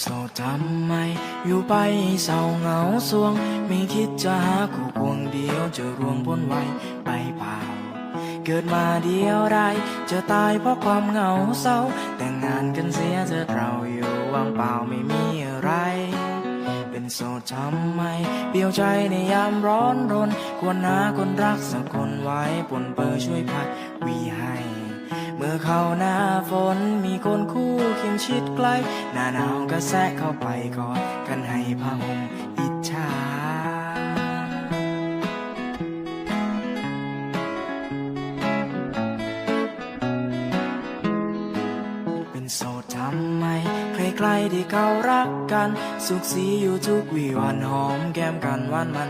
โสดทำไม อยู่ไปเศร้าเหงาสวง ไม่คิดจะหาคู่ควงเดียวจะรวงพ้นไว้ไปเปล่า เกิดมาเดียวได้จะตายเพราะความเหงาเศร้า แต่งงานกันเสียเธอเราอยู่ว่างเปล่าไม่มีอะไร เป็นโสดทำไมเปลี่ยวใจในยามร้อนรน ควรหาคนรักสักคนไว้ปนเปื้อช่วยพัดวีให้ มื่อเข้าหน้าฝนมีคนคู่เคียงชิดใกล้ หน้าหนาวก็แทรกเข้าไปกอดกันให้ผ้าห่มอิจฉาเป็นโสดทำไม ใครๆที่เขารักกัน สุขสีอยู่ทุกวีวันหอมแก้มกันวานมัน